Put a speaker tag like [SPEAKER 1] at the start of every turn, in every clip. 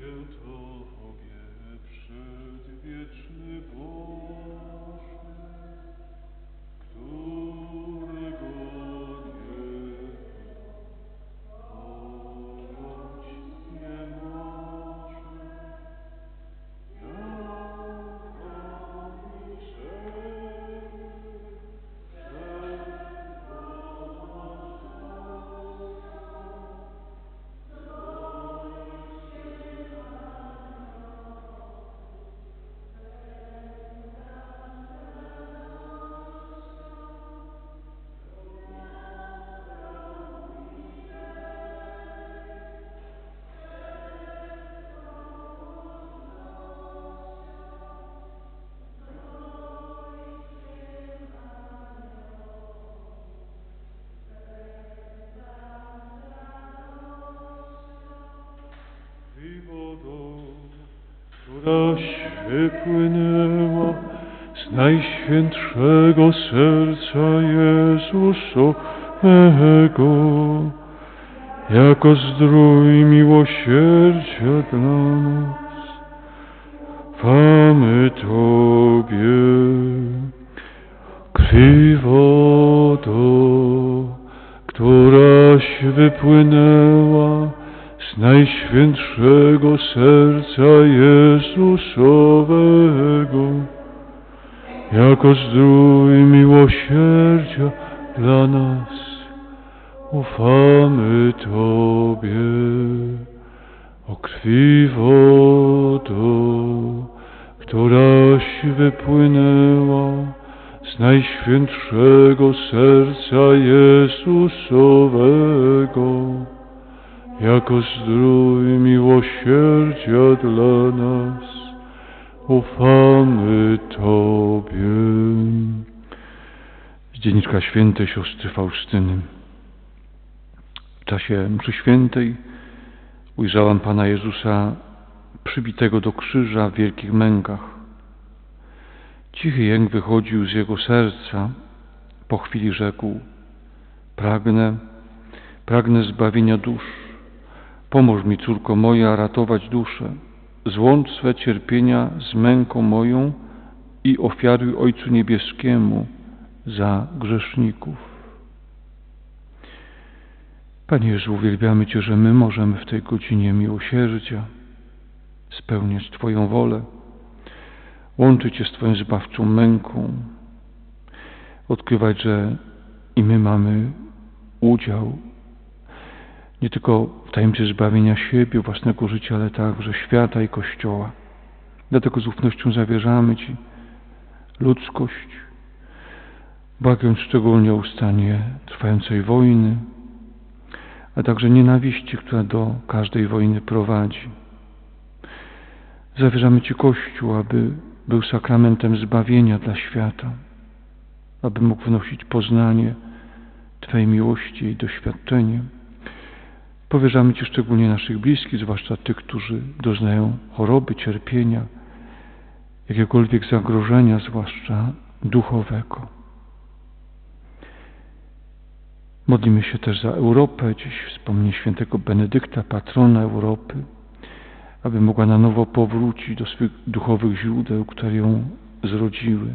[SPEAKER 1] good wodą, któraś wypłynęła z najświętszego serca Jezusowego, jako zdrój miłosierdzia dla nas. Chwamy Tobie, krwi któraś wypłynęła z najświętszego serca Jezusowego, jako zdrój miłosierdzia dla nas. Ufamy Tobie, o krwi wodo, któraś wypłynęła z najświętszego serca Jezusowego, jako zdrój miłosierdzia dla nas. Ufamy Tobie. Z dzienniczka świętej siostry Faustyny. W czasie mszy świętej ujrzałam Pana Jezusa przybitego do krzyża w wielkich mękach. Cichy jęk wychodził z jego serca. Po chwili rzekł: Pragnę, pragnę zbawienia dusz. Pomóż mi, córko moja, ratować duszę. Złącz swe cierpienia z męką moją i ofiaruj Ojcu Niebieskiemu za grzeszników. Panie Jezu, uwielbiamy Cię, że my możemy w tej godzinie miłosierdzia spełniać Twoją wolę, łączyć się z Twoją zbawczą męką, odkrywać, że i my mamy udział nie tylko w tajemnicy zbawienia siebie, własnego życia, ale także świata i Kościoła. Dlatego z ufnością zawierzamy Ci ludzkość, błagając szczególnie o ustanie trwającej wojny, a także nienawiści, która do każdej wojny prowadzi. Zawierzamy Ci Kościół, aby był sakramentem zbawienia dla świata, aby mógł wnosić poznanie Twojej miłości i doświadczenie. Powierzamy Ci szczególnie naszych bliskich, zwłaszcza tych, którzy doznają choroby, cierpienia, jakiegokolwiek zagrożenia, zwłaszcza duchowego. Modlimy się też za Europę. Dziś wspomnienie świętego Benedykta, patrona Europy, aby mogła na nowo powrócić do swych duchowych źródeł, które ją zrodziły.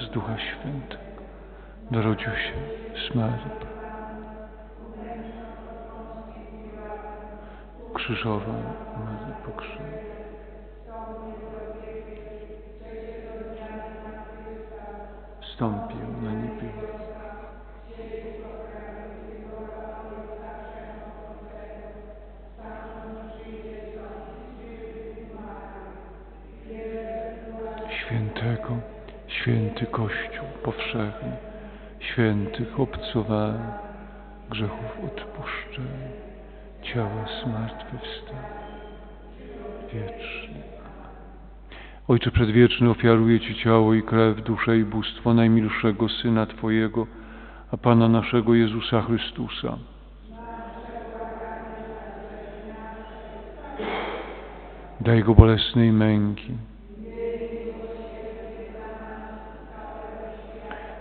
[SPEAKER 1] z Ducha Świętego, narodził się z Marii, krzyżował Marii pogrzebał. Wstąpił święty Kościół powszechny, świętych obcowania, grzechów odpuszczenia, ciała zmartwychwstania, wieczny. Ojcze Przedwieczny, ofiaruję Ci ciało i krew, duszę i bóstwo najmilszego Syna Twojego, a Pana naszego Jezusa Chrystusa. Dla Jego bolesnej męki,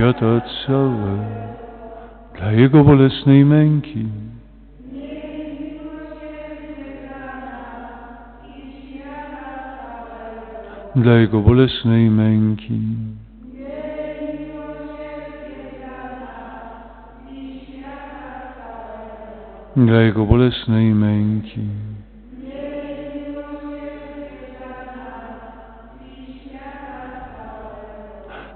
[SPEAKER 1] świata całe, dla Jego bolesnej męki. Dla Jego bolesnej męki. Dla Jego bolesnej męki.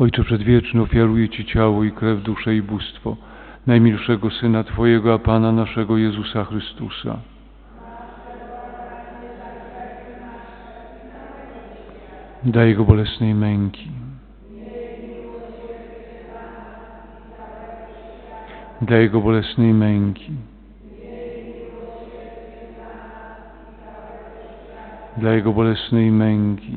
[SPEAKER 1] Ojcze Przedwieczny, ofiaruję Ci ciało i krew, duszę i bóstwo najmilszego Syna Twojego, a Pana naszego Jezusa Chrystusa. Dla Jego bolesnej męki. Dla Jego bolesnej męki. Dla Jego bolesnej męki.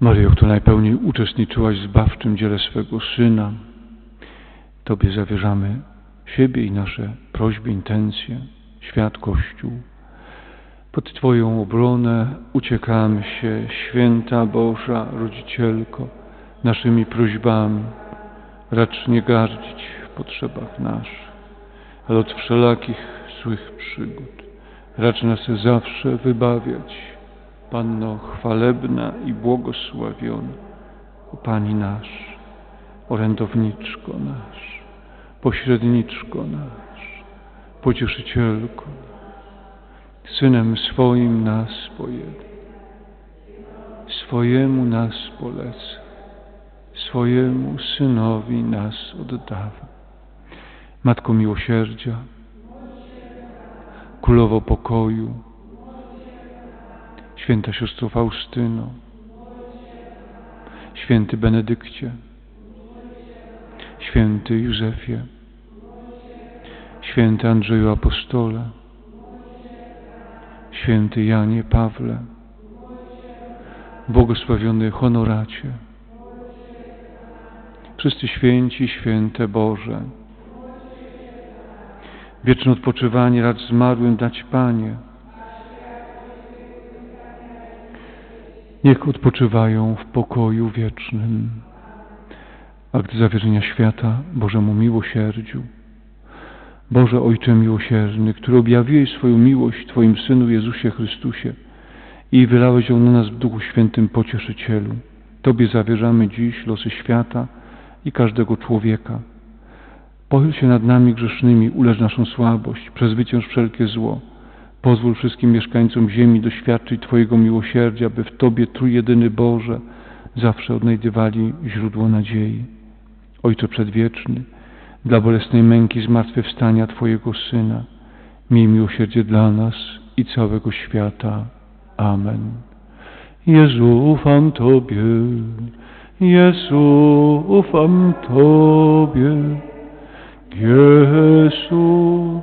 [SPEAKER 1] Maryjo, która najpełniej uczestniczyłaś w zbawczym dziele swego Syna, Tobie zawierzamy siebie i nasze prośby, intencje, świat, Kościół. Pod Twoją obronę uciekamy się, święta Boża Rodzicielko, naszymi prośbami. Racz nie gardzić w potrzebach naszych, ale od wszelakich złych przygód. Racz nas zawsze wybawiać, Panno chwalebna i błogosławiona, o Pani nasz, orędowniczko nasz, pośredniczko nasz, pocieszycielko Synem swoim nas pojedy. Swojemu nas poleca, swojemu Synowi nas oddawa. Matko miłosierdzia, Królowo pokoju, Święta siostro Faustyno, Święty Benedykcie, Święty Józefie, Święty Andrzeju Apostole, Święty Janie Pawle, błogosławiony Honoracie, wszyscy święci, święte Boże, wieczne odpoczywanie racz zmarłym dać Panie. Niech odpoczywają w pokoju wiecznym. Akt zawierzenia świata Bożemu miłosierdziu. Boże Ojcze miłosierny, który objawiłeś swoją miłość Twoim Synu Jezusie Chrystusie i wylałeś ją na nas w Duchu Świętym Pocieszycielu. Tobie zawierzamy dziś losy świata i każdego człowieka. Pochyl się nad nami grzesznymi, ulecz naszą słabość, przezwycięż wszelkie zło. Pozwól wszystkim mieszkańcom ziemi doświadczyć Twojego miłosierdzia, by w Tobie Trójjedyny Boże zawsze odnajdywali źródło nadziei. Ojcze Przedwieczny, dla bolesnej męki zmartwychwstania Twojego Syna, miej miłosierdzie dla nas i całego świata. Amen. Jezu, ufam Tobie, Jezu, ufam Tobie, Jezu,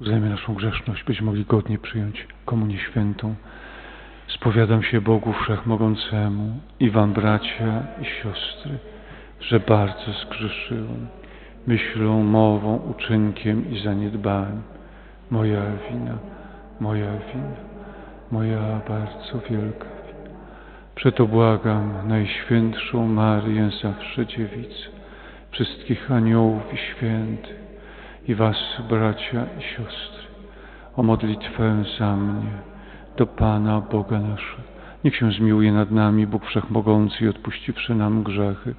[SPEAKER 1] Uznajmy naszą grzeszność, byśmy mogli godnie przyjąć Komunię Świętą. Spowiadam się Bogu Wszechmogącemu i Wam, bracia i siostry, że bardzo zgrzeszyłem myślą, mową, uczynkiem i zaniedbałem. Moja wina, moja wina, moja bardzo wielka wina. Przeto błagam Najświętszą Marię, zawsze Dziewicę, wszystkich aniołów i świętych, i was, bracia i siostry, o modlitwę za mnie do Pana Boga naszego. Niech się zmiłuje nad nami Bóg Wszechmogący i odpuściwszy nam grzechy,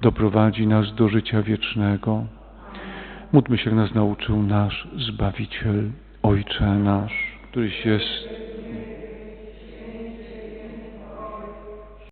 [SPEAKER 1] doprowadzi nas do życia wiecznego. Módlmy się, jak nas nauczył nasz Zbawiciel, Ojcze nasz, któryś jest